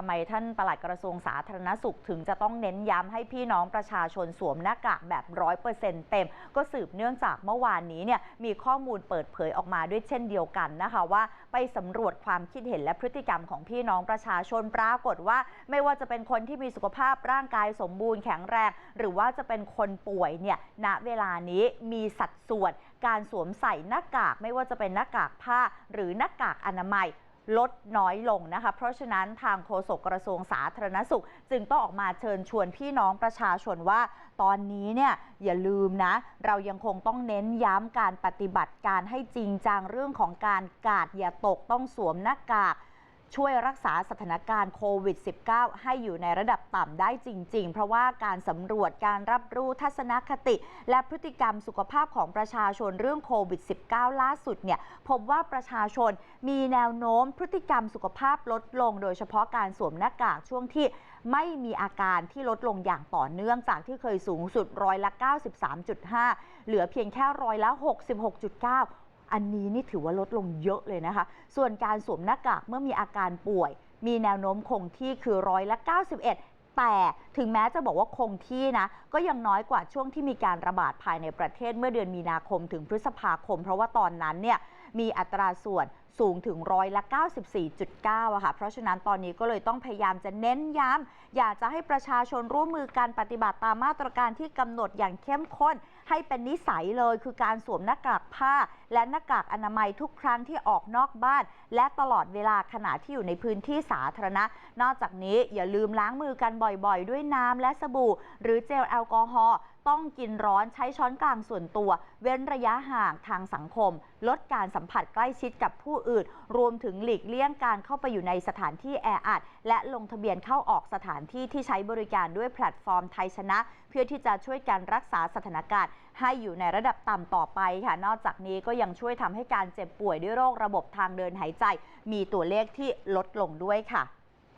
ทำไมท่านปลัดกระทรวงสาธารณสุขถึงจะต้องเน้นย้ำให้พี่น้องประชาชนสวมหน้ากากแบบร้อยเปอร์เซ็นต์เต็ม ก็สืบเนื่องจากเมื่อวานนี้เนี่ยมีข้อมูลเปิดเผยออกมาด้วยเช่นเดียวกันนะคะว่าไปสำรวจความคิดเห็นและพฤติกรรมของพี่น้องประชาชนปรากฏว่า ไม่ว่าจะเป็นคนที่มีสุขภาพร่างกายสมบูรณ์แข็งแรง หรือว่าจะเป็นคนป่วยเนี่ยณเวลานี้มีสัดส่วนการสวมใส่หน้ากากไม่ว่าจะเป็นหน้ากากผ้าหรือหน้ากากอนามัย ลดน้อยลงนะคะ เพราะฉะนั้นทางโฆษกกระทรวงสาธารณสุข จึงต้องออกมาเชิญชวนพี่น้องประชาชนว่าตอนนี้เนี่ยอย่าลืมนะ เรายังคงต้องเน้นย้ำการปฏิบัติการให้จริงจังเรื่องของการกาดอย่าตกต้องสวมหน้ากาก ช่วยรักษาสถานการณ์โควิด -19 ให้อยู่ในระดับต่ำได้จริง ๆ เพราะว่าการสำรวจการรับรู้ทัศนคติ และพฤติกรรมสุขภาพของประชาชนเรื่องโควิด -19 ล่าสุดเนี่ยพบว่าประชาชนมีแนวโน้มพฤติกรรมสุขภาพลดลง โดยเฉพาะการสวมหน้ากากช่วงที่ไม่มีอาการที่ลดลงอย่างต่อเนื่องจากที่เคยสูงสุดร้อยละ 93.5 เหลือเพียงแค่ร้อยละ 66.9 อันนี้นี่ถือว่าลดลงเยอะเลยนะคะ ส่วนการสวมหน้ากากเมื่อมีอาการป่วย มีแนวโน้มคงที่คือร้อยละ 91แต่ถึงแม้จะบอกว่าคงที่นะ ก็ยังน้อยกว่าช่วงที่มีการระบาดภายในประเทศเมื่อเดือนมีนาคมถึงพฤษภาคม เพราะว่าตอนนั้นเนี่ยมีอัตราส่วนสูงถึงร้อยละ 94.9อะค่ะ เพราะฉะนั้นตอนนี้ก็เลยต้องพยายามจะเน้นย้ำ อยากจะให้ประชาชนร่วมมือกันปฏิบัติตามมาตรการที่กำหนดอย่างเข้มข้น ให้เป็นนิสัยเลยคือการสวมหน้ากากผ้า และหน้ากากอนามัยทุกครั้งที่ออกนอกบ้าน และตลอดเวลาขณะที่อยู่ในพื้นที่สาธารณะ นอกจากนี้อย่าลืมล้างมือกันบ่อยๆ ด้วยน้ำและสบู่ หรือเจลแอลกอฮอล์ต้องกินร้อนใช้ช้อนกลางส่วนตัว เว้นระยะห่างทางสังคม ลดการสัมผัสใกล้ชิดกับผู้อื่น รวมถึงหลีกเลี่ยงการเข้าไปอยู่ในสถานที่แออัด และลงทะเบียนเข้าออกสถานที่ที่ใช้บริการด้วยแพลตฟอร์มไทยชนะ เพื่อที่จะช่วยการรักษาสถานการณ์ ให้อยู่ในระดับต่ำต่อไปค่ะ นอกจากนี้ก็ยังช่วยทำให้การเจ็บป่วยด้วยโรคระบบทางเดินหายใจ มีตัวเลขที่ลดลงด้วยค่ะ